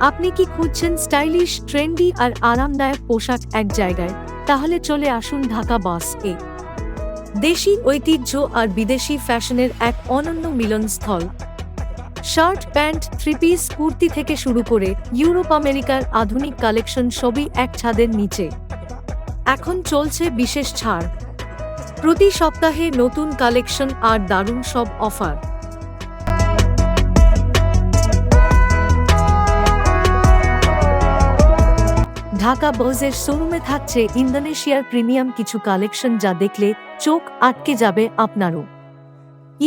আপনি কি খুঁজছেন স্টাইলিশ, ট্রেন্ডি আর আরামদায়ক পোশাক এক জায়গায়? তাহলে চলে আসুন ঢাকা বাস এ। দেশি ঐতিহ্য আর বিদেশি ফ্যাশনের এক অনন্য মিলনস্থল। Shirt, pant three piece kurti থেকে শুরু করে ইউরোপ আমেরিকার আধুনিক কালেকশন সবই এক ছাদের নিচে। এখন চলছে বিশেষ ছাড়। প্রতি সপ্তাহে নতুন কালেকশন আর দারুণ সব অফার। ঢাকা বজের শোরুমে থাকছে ইন্দোনেশিয়ার প্রিমিয়াম কিছু কালেকশন যা দেখলে চোখ আটকে যাবে আপনারও।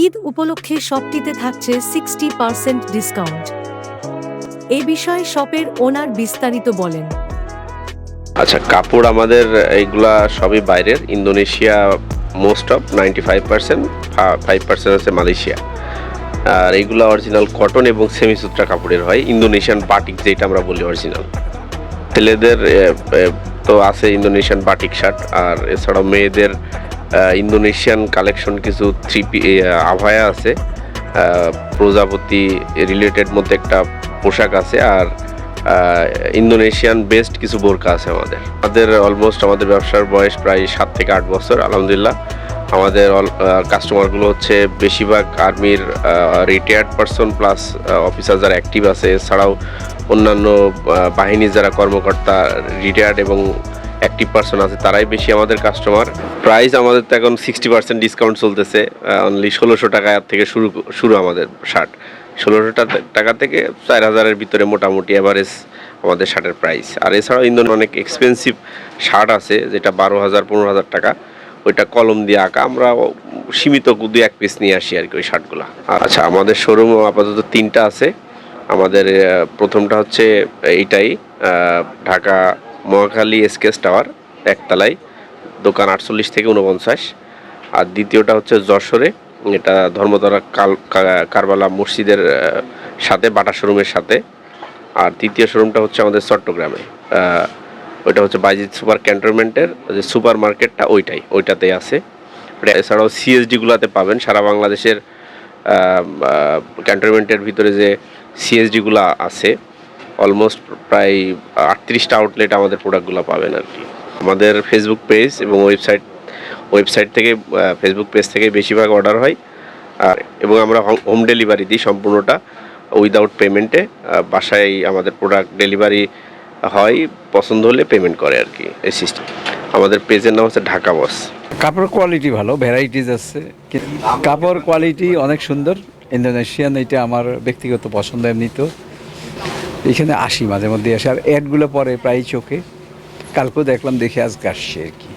ঈদ উপলক্ষে শপটিতে থাকছে সিক্সটি পার্সেন্ট ডিসকাউন্ট। এ বিষয়ে শপের ওনার বিস্তারিত বলেন। আচ্ছা কাপড় আমাদের এইগুলা সবই বাইরের। Indonesia most of ninety five percent five percent আছে মালয়েশিয়া। আর এইগুলা অরিজিনাল কটন এবং সেমি সুতরা কাপড়ের হয়। ইন্দোনেশিয়ান বাটিক যেটা আমরা বলি অরিজিনাল ছেলেদের তো আছে ইন্দোনেশিয়ান বাটিক শার্ট, আর এছাড়াও মেয়েদের ইন্দোনেশিয়ান কালেকশন কিছু থ্রি পি আভায়া আছে। প্রজাপতি রিলেটেড মধ্যে একটা পোশাক আছে, আর ইন্দোনেশিয়ান বেস্ট কিছু বোরকা আছে আমাদের। আমাদের অলমোস্ট আমাদের ব্যবসার বয়স প্রায় সাত থেকে আট বছর, আলহামদুলিল্লাহ। আমাদের কাস্টমারগুলো হচ্ছে বেশিরভাগ আর্মির রিটায়ার্ড পারসন প্লাস অফিসার যারা অ্যাক্টিভ আছে। এছাড়াও অন্যান্য বাহিনীর যারা কর্মকর্তা রিটায়ার্ড এবং অ্যাক্টিভ পার্সন আছে, তারাই বেশি আমাদের কাস্টমার প্রাইস আমাদের তো এখন সিক্সটি পার্সেন্ট ডিসকাউন্ট চলতেছে অনলি ষোলোশো টাকা থেকে শুরু শুরু আমাদের শার্ট ষোলোশো টাকা থেকে চার হাজারের ভিতরে মোটামুটি অ্যাভারেজ আমাদের শার্টের প্রাইস আর এছাড়াও ইন্দোর অনেক এক্সপেন্সিভ শার্ট আছে, যেটা বারো হাজার, পনেরো হাজার টাকা। ওইটা কলম দিয়ে আঁকা, আমরা সীমিত দু এক পিস নিয়ে আসি আর কি ওই শার্টগুলো আচ্ছা আমাদের শোরুম আপাতত তিনটা আছে। আমাদের প্রথমটা হচ্ছে এইটাই ঢাকা মহাখালী এসকেস টাওয়ার একতলায়, দোকান আটচল্লিশ থেকে উনপঞ্চাশ আর দ্বিতীয়টা হচ্ছে যশোরে, এটা ধর্মতলা কাল কারবালা মসজিদের সাথে, বাটা শোরুমের সাথে। আর তৃতীয় শোরুমটা হচ্ছে আমাদের চট্টগ্রামে। ওইটা হচ্ছে বাইজিৎ সুপার ক্যান্টনমেন্টের, যে সুপার মার্কেটটা ওইটাই, ওইটাতেই আছে। এছাড়াও সিএসডিগুলোতে পাবেন, সারা বাংলাদেশের ক্যান্টনমেন্টের ভিতরে যে সিএসডিগুলো আছে। অলমোস্ট প্রায় আটত্রিশটা আউটলেট আমাদের প্রোডাক্টগুলো পাবেন আর কি। আমাদের ফেসবুক পেজ এবং ওয়েবসাইট ওয়েবসাইট থেকে ফেসবুক পেজ থেকে বেশিরভাগ অর্ডার হয়। আর, এবং আমরা হোম ডেলিভারি দিই সম্পূর্ণটা। উইদাউট পেমেন্টে বাসায় আমাদের প্রোডাক্ট ডেলিভারি হয়, পছন্দ হলে পেমেন্ট করে আর কি এই সিস্টেম আমাদের পেজের নাম হচ্ছে ঢাকা বস কাপড় কোয়ালিটি ভালো ভ্যারাইটিস আছে। কাপড় কোয়ালিটি অনেক সুন্দর। ইন্দোনেশিয়ান, এটা আমার ব্যক্তিগত পছন্দ এমনিতেও এখানে আসি মাঝে মধ্যে আসে আর অ্যাডগুলো পরে প্রায় চোখে। কালকেও দেখলাম দেখে আজকে আসছে আর কি।